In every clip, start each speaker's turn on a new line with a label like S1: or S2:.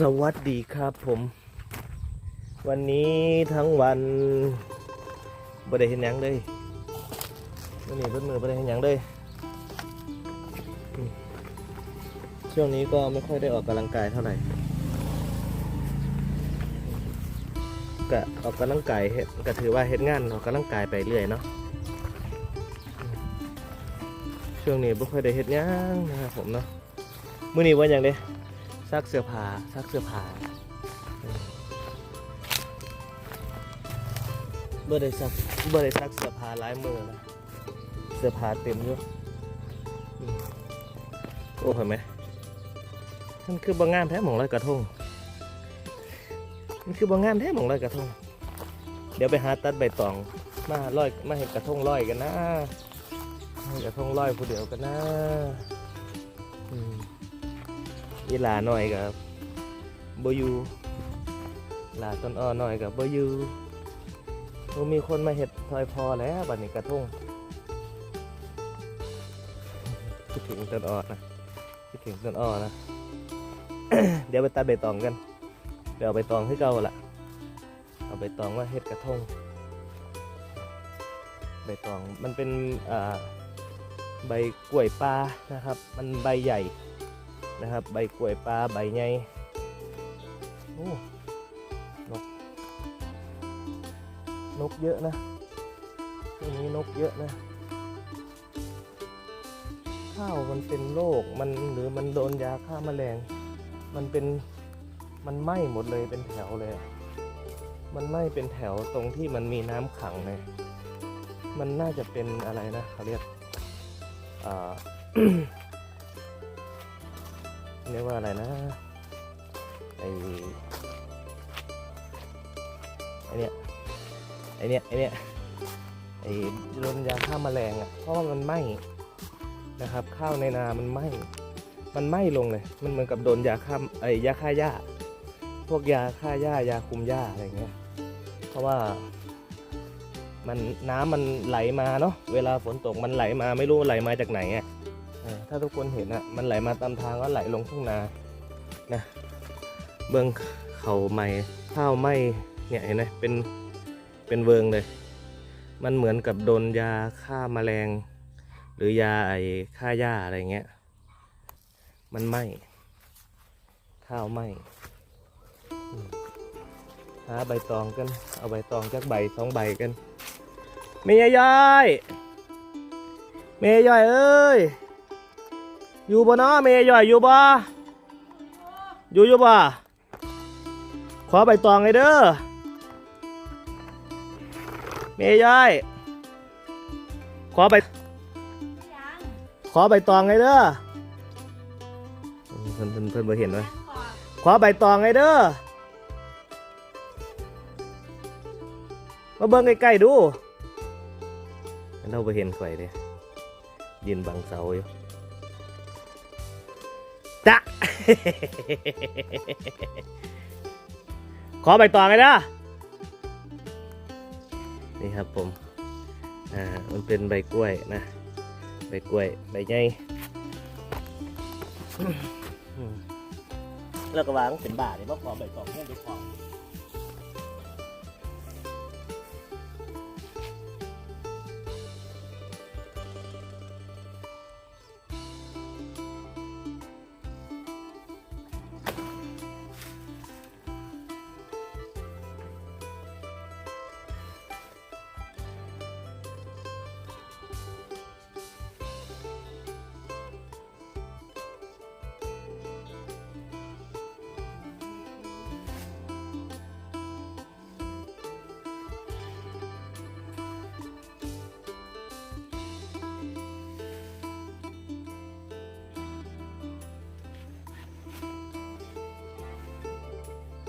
S1: สวัสดีครับผม วันนี้ทั้งวันบ่ได้เห็นหยังเลยวันนี้เพิ่นมือบ่ได้เห็นหยังเลยอืมช่วงนี้ก็ไม่ค่อยได้ออกกำลังกายเท่าไหร่ก็ออกกำลังกายเฮ็ดก็ถือว่าเฮ็ดงานออกกำลังกายไปเรื่อยเนาะช่วงนี้บ่ค่อยได้เฮ็ดหยังนะครับผมเนาะมื้อนี้ว่าหยังเด้ ซักเสื้อผ้าซักเสื้อผ้าเออบ่ได้ซักเบ่ได้ซักเสื้อผ้าหลายมือนะเสื้อผ้าเต็มอยู่อืมโอ้เห็นไหมมันคือบางงามแท้หมองลอยกระทงมันคือบางงามแท้หมองลอยกระทง เดี๋ยวไปหาตัดใบตองมาลอยมาเห็นกระทงลอยกันนะกระทงลอยผู้เดียวกันนะ อีหลาหน่อยกับบอยูหลาต้นอ้อหน่อยกับบอยูมีคนมาเห็ดทอยพอแล้วบัดนี้กระทงคิดถึงต้นอ้อนะคิดถึงต้นอ้อนะ เดี๋ยวไปตัดใบตองกัน เดี๋ยวใบตองให้เก่าละเอาใบตองมาเห็ดกระทงใบตองมันเป็นใบกล้วยปลานะครับ มันใบใหญ่ นะครับ ใบกล้วยปลาใบใหญ่โอ้นกนกเยอะนะช่วงนี้นกเยอะนะข้าวมันเป็นโรคมันหรือมันโดนยาฆ่าแมลง มันเป็นมันไหม้หมดเลยเป็นแถวเลย มันไหม้เป็นแถวตรงที่มันมีน้ำขังเลยมันน่าจะเป็นอะไรนะเขาเรียกอ่า เรียกว่าอะไรนะไอไอเนี้ยไอเนี้ยไอเนี้ยไอโดนยาฆ่าแมลงอะเพราะว่ามันไหม้นะครับ ข้าวในนามันไหม้มันไหม้ลงเลย มันเหมือนกับโดนยาฆ่าไอยาฆ่าหญ้า พวกยาฆ่าหญ้ายาคุมหญ้าอะไรเงี้ย เพราะว่ามันน้ำมันไหลมาเนาะเวลาฝนตกมันไหลมาไม่รู้ไหลมาจากไหนอะ ถ้าทุกคนเห็นอะมันไหลมาตามทางก็ไหลลงทุ่งนานะเบื้องเขาไหม้ข้าวไหม้เนี่ยเห็นไหมเป็นเป็นเวิงเลย มันเหมือนกับโดนยาฆ่าแมลง หรือยาไอ้ฆ่าหญ้าอะไรเงี้ยมันไหม้ข้าวไหม้หาใบตองกัน เอาใบตองจากใบสองใบกันเมียย่อยเมียย่อยเอ้ย อยู่บ่เนาะเมย์ย่อยอยู่บ่อยู่อยู่บ่ขอใบตองเลยเด้อเมย์ย่อยขอใบขอใบตองเลยเด้อเพิ่นเพิ่นเพิ่นบ่เห็นเลยขอใบตองเลยเด้อมาเบิ่งใกล้ๆดูเราบ่เห็นข่อยเด้ยืนบังเสาอยู่ จ้ะขอใบต่องเลยนะนี่ครับผม อ่า มันเป็นใบกล้วยนะ ใบกล้วย ใบใหญ่แล้วก็วางเป็นบาทเลยเพราขอใบตองเนี่ยดูของ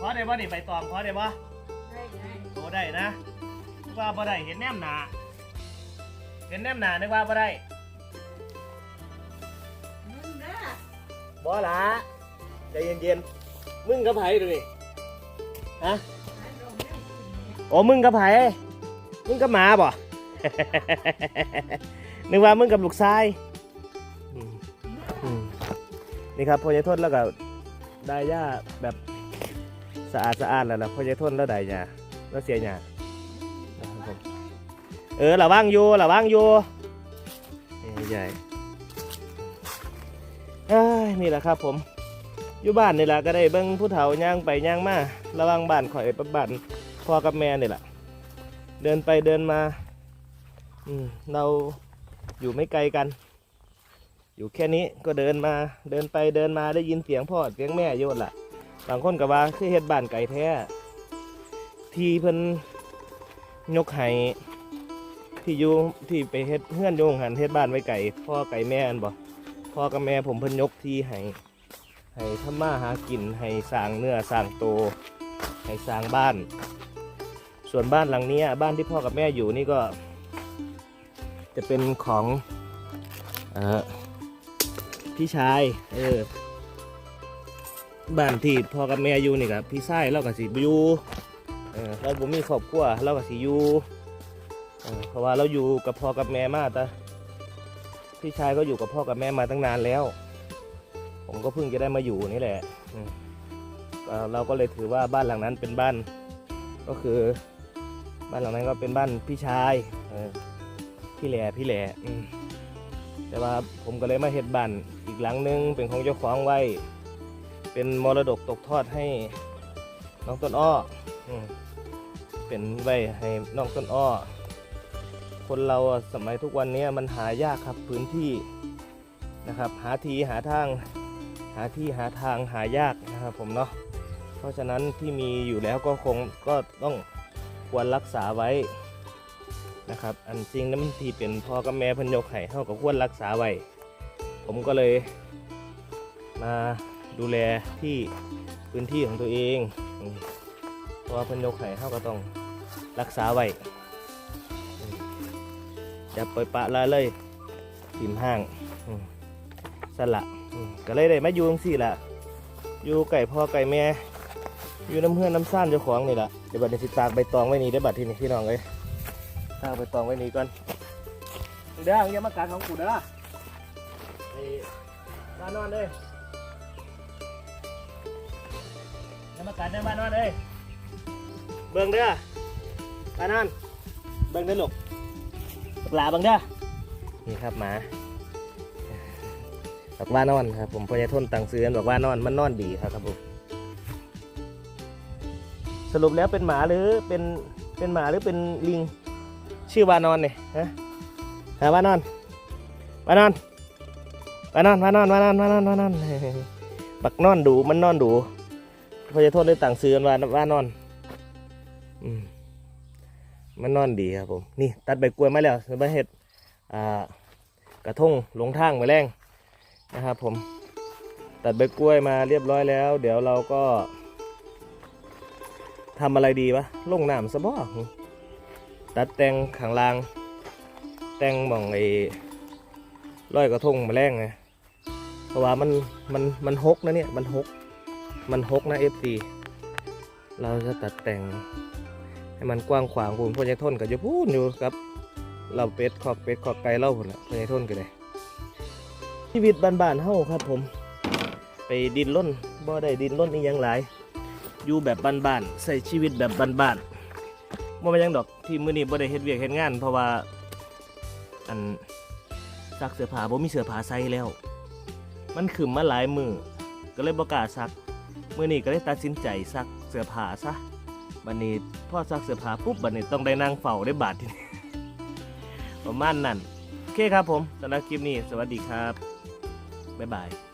S1: อได้บ่นี่ใบตองขอได้บ่โอ้ได้นะนึกว่าบ่ได้เห็นแนมหนาเห็นแนมหนานึกว่าบ่ได้มึงนะบ่ละใจเย็นๆมึงกับไผดูนี่ฮะโอ้มึงกับไผมึงกับหมาบ่ นึกว่ามึงกับลูกชายนี่ครับพอจะทดแล้วก็ได้ย่าแบบ สะอาดสะอาดแล้วล่ะพอจะทนแล้วได้หยาแล้วเสียหยานะครับผมเออระวังอยู่ระวังอยู่ใหญ่นี่แหละครับผมอยู่บ้านนี่แหละก็ได้เบิ่งผู้เฒ่าย่างไปย่างมาระวังบ้านข่อยประบ้านพ่อกับแม่นี่แหละเดินไปเดินมาอืมเราอยู่ไม่ไกลกัน อยู่แค่นี้ก็เดินมาเดินไปเดินมาได้ยินเสียงพ่อเสียงแม่โยนละ บางคนก็ว่าคือเฮ็ดบ้านไก่แท้ ที่เพิ่นยกไห้ที่อยู่ที่ไปเฮ็ดเฮือนโยงหันเฮ็ดบ้านไว้ไก่พ่อไก่แม่อันบ่พ่อกับแม่ผมเพิ่นยกที่ให้ให้ทำมาหากินให้สร้างเนื้อสร้างโตให้สร้างบ้าน ส่วนบ้านหลังนี้บ้านที่พ่อกับแม่อยู่นี่ก็ จะเป็นของอพี่ชาย เออ บ้านที่พ่อกับแม่อยู่นี่ครับพี่ชายเราก็สิอยู่เออเราบ่มีครอบครัวเราก็สิอยู่เออเพราะว่าเราอยู่กับพ่อกับแม่มาแต่พี่ชายก็อยู่กับพ่อกับแม่มาตั้งนานแล้ว ผมก็เพิ่งจะได้มาอยู่นี่แหละอืมเอ่อเราก็เลยถือว่าบ้านหลังนั้นเป็นบ้าน ก็คือ บ้านหลังนั้นก็เป็นบ้านพี่ชายเออพี่แหล่พี่แหล่อืมแต่ว่าผมก็เลยมาเฮ็ดบ้านอีกหลังนึงเป็นของเจ้าของไว้ เป็นมรดกตกทอดให้น้องต้นอ้ออืมเป็นไว้ให้น้องต้นอ้อ คนเราอะสมัยทุกวันนี้มันหายากครับพื้นที่นะครับ หาทีหาทาง หาที่หาทางหายากนะครับผมเนาะเพราะฉะนั้นที่มีอยู่แล้วก็คงก็ต้องควรรักษาไว้นะครับ อันจริงนั้นที่เป็นพ่อกับแม่เพันยกไห้เท่ากับควรรักษาไว้ ผมก็เลยมา ดูแลที่พื้นที่ของตัวเองเพราะว่าเพิ่นยกไห้เฮาก็ต้องรักษาไว้อย่าปล่อยปะละเลยถิ่มห้างสละก็เลยได้มาอยู่จังซี่ล่ะอยู่ไก่พ่อไก่แม่ อยู่น้ำเพื่อนน้ำซ่านเจ้าของนี่ล่ะเดี๋ยวบัดนี้สิตากใบตองไว้นี่ได้บัดที่นี่พี่น้องเอ้ยตากใบตองไว้นี่ก่อนเด้ออย่ามากัดของกูเด้อไอ้บ้านนอนเลย อย่ามากัดในบ้านนอนเลยเบิ่งเด้อปานอนเบิ่งเด้อลูกบักหลาเบิ่งเด้อนี่ครับหมาบอกว่านอนครับผมพยาทนตังซื้อกันบอกว่านอนมันนอนดีครับครับผมสรุปแล้วเป็นหมาหรือเป็นเป็นหมาหรือเป็นลิงชื่อวานอนเนี่ยฮะหาวานอนวานอนวานอนวานอนวานอนวานอนวานอนบักนอนดูมันนอนดู พยาทนได้ตังซื้อกันว่าว่านอนอืมมันนอนดีครับผมนี่ตัดใบกล้วยมาแล้วจะมาเห็ดอ่ากระทงหลงทางมาแรงนะครับผมตัดใบกล้วยมาเรียบร้อยแล้ว เดี๋ยวเราก็ทำอะไรดีวะลงน้ำสะบอตัดแต่งขังลาง แต่งหมองไอ้ร้อยกระทงมาแรงไงเพราะว่ามันมันมันหกนะเนี่ยมันหก มันหกนะเอฟซีเราจะตัดแต่ง ให้มันกว้างขวางคุณพ่อใหญ่ทนก็จะพูดอยู่ครับ เราเป็ดขอกเป็ดขอกไก่เล่าพุ่นละพ่อใหญ่ทนกันเลยชีวิตบ้านๆเฮาครับ ผม ไปดินล้นบ่ได้ดินล้นนี่ยังหลายอยู่แบบบ้านๆใส่ชีวิตแบบบ้านๆบ่ม่ยังดอกที่มื้อนี้บ่ได้เฮ็ดเวียกเฮ็ดงาน เพราะว่าอันซักเสื้อผ้าบ่มีเสื้อผ้าใส่แล้ว มันขึ้นมาหลายมือก็เลยบ่กล้าซัก มื่อนี้ก็เลยตัดสินใจซักเสื้อผ้าซะบันนี้พ่อซักเสื้อผ้าปุ๊บบันนี้ต้องได้นั่งเฝ้าได้บาททีนี้ประมาณนั้นโอเคครับผมสำหรับคลิปนี้ สวัสดีครับ บ๊ายบาย